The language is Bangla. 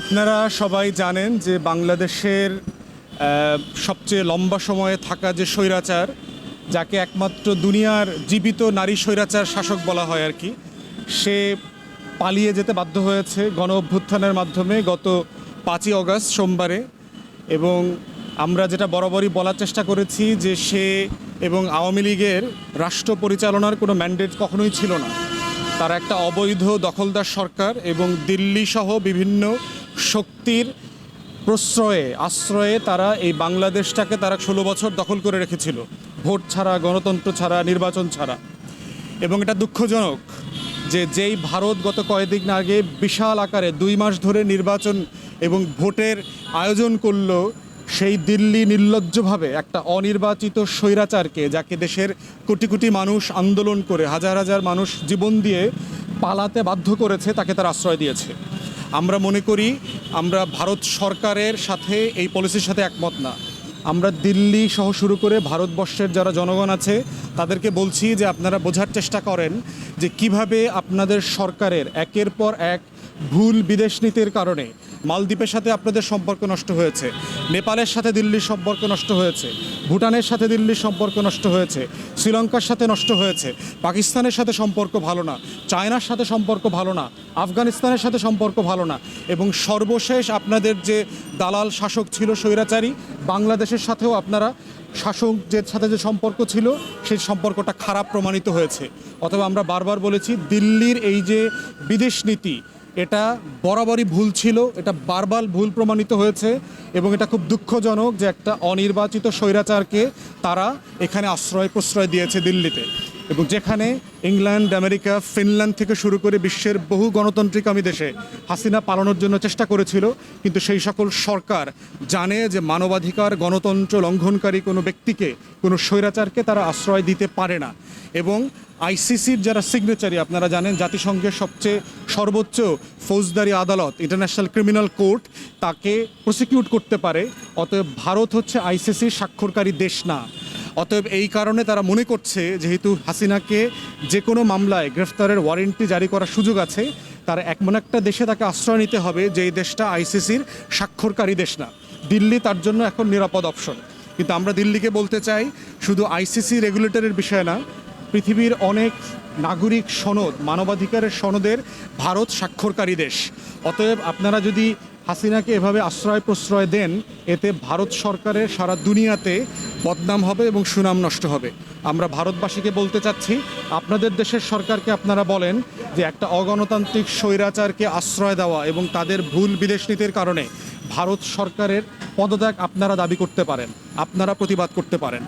আপনারা সবাই জানেন যে বাংলাদেশের সবচেয়ে লম্বা সময়ে থাকা যে স্বৈরাচার, যাকে একমাত্র দুনিয়ার জীবিত নারী স্বৈরাচার শাসক বলা হয় আর কি, সে পালিয়ে যেতে বাধ্য হয়েছে গণ অভ্যুত্থানের মাধ্যমে গত পাঁচই অগস্ট সোমবারে। এবং আমরা যেটা বরাবরই বলার চেষ্টা করেছি যে সে এবং আওয়ামী লীগের রাষ্ট্র পরিচালনার কোনো ম্যান্ডেট কখনোই ছিল না। তারা একটা অবৈধ দখলদার সরকার এবং দিল্লি সহ বিভিন্ন শক্তির প্রশ্রয়ে, আশ্রয়ে তারা এই বাংলাদেশটাকে তারা ষোলো বছর দখল করে রেখেছিল। ভোট ছাড়া, গণতন্ত্র ছাড়া, নির্বাচন ছাড়া। এবং এটা দুঃখজনক যে যেই ভারত গত কয়েকদিন আগে বিশাল আকারে দুই মাস ধরে নির্বাচন এবং ভোটের আয়োজন করল, সেই দিল্লি নির্লজ্জভাবে একটা অনির্বাচিত স্বৈরাচারকে, যাকে দেশের কোটি কোটি মানুষ আন্দোলন করে, হাজার হাজার মানুষ জীবন দিয়ে পালাতে বাধ্য করেছে, তাকে তার আশ্রয় দিয়েছে। আমরা মনে করি আমরা ভারত সরকারের সাথে এই পলিসির সাথে একমত না। আমরা দিল্লি সহ শুরু করে ভারতবর্ষের যারা জনগণ আছে, তাদেরকে বলছি যে আপনারা বোঝার চেষ্টা করেন যে কীভাবে আপনাদের সরকারের একের পর এক ভুল বিদেশ নীতির কারণে মালদ্বীপের সাথে আপনাদের সম্পর্ক নষ্ট হয়েছে, নেপালের সাথে দিল্লির সম্পর্ক নষ্ট হয়েছে, ভুটানের সাথে দিল্লির সম্পর্ক নষ্ট হয়েছে, শ্রীলঙ্কার সাথে নষ্ট হয়েছে, পাকিস্তানের সাথে সম্পর্ক ভালো না, চায়নার সাথে সম্পর্ক ভালো না, আফগানিস্তানের সাথে সম্পর্ক ভালো না এবং সর্বশেষ আপনাদের যে দালাল শাসক ছিল স্বৈরাচারী, বাংলাদেশের সাথেও আপনারা শাসক যে সাথে যে সম্পর্ক ছিল, সেই সম্পর্কটা খারাপ প্রমাণিত হয়েছে। অথবা আমরা বারবার বলেছি, দিল্লির এই যে বিদেশ নীতি এটা বরাবরই ভুল ছিল, এটা বারবার ভুল প্রমাণিত হয়েছে এবং এটা খুব দুঃখজনক যে একটা অনির্বাচিত স্বৈরাচারকে তারা এখানে আশ্রয় প্রশ্রয় দিয়েছে দিল্লিতে এবং যেখানে ইংল্যান্ড, আমেরিকা, ফিনল্যান্ড থেকে শুরু করে বিশ্বের বহু গণতান্ত্রিক আমি দেশে হাসিনা পালানোর জন্য চেষ্টা করেছিল, কিন্তু সেই সকল সরকার জানে যে মানবাধিকার, গণতন্ত্র লঙ্ঘনকারী কোনো ব্যক্তিকে, কোনো স্বৈরাচারকে তারা আশ্রয় দিতে পারে না। এবং আইসিসির যারা সিগনেচারি আপনারা জানেন, জাতিসংঘের সবচেয়ে সর্বোচ্চ ফৌজদারি আদালত ইন্টারন্যাশনাল ক্রিমিনাল কোর্ট তাকে প্রসিকিউট করতে পারে। অতএব ভারত হচ্ছে আইসিসির স্বাক্ষরকারী দেশ না। অতএব এই কারণে তারা মনে করছে, যেহেতু হাসিনাকে যে কোনো মামলায় গ্রেফতারের ওয়ারেন্টি জারি করার সুযোগ আছে, তার এমন একটা দেশে তাকে আশ্রয় নিতে হবে যেই দেশটা আইসিসির স্বাক্ষরকারী দেশ না। দিল্লি তার জন্য এখন নিরাপদ অপশন কিন্তু আমরা দিল্লিকে বলতে চাই, শুধু আইসিসি রেগুলেটরের বিষয় না পৃথিবীর অনেক নাগরিক সনদ, মানবাধিকারের সনদের ভারত স্বাক্ষরকারী দেশ। অতএব আপনারা যদি হাসিনাকে এভাবে আশ্রয় প্রশ্রয় দেন, এতে ভারত সরকারের সারা দুনিয়াতে বদনাম হবে এবং সুনাম নষ্ট হবে। আমরা ভারতবাসীকে বলতে চাচ্ছি, আপনাদের দেশের সরকারকে আপনারা বলেন যে একটা অগণতান্ত্রিক স্বৈরাচারকে আশ্রয় দেওয়া এবং তাদের ভুল বিদেশ নীতির কারণে ভারত সরকারের পদত্যাগ আপনারা দাবি করতে পারেন, আপনারা প্রতিবাদ করতে পারেন।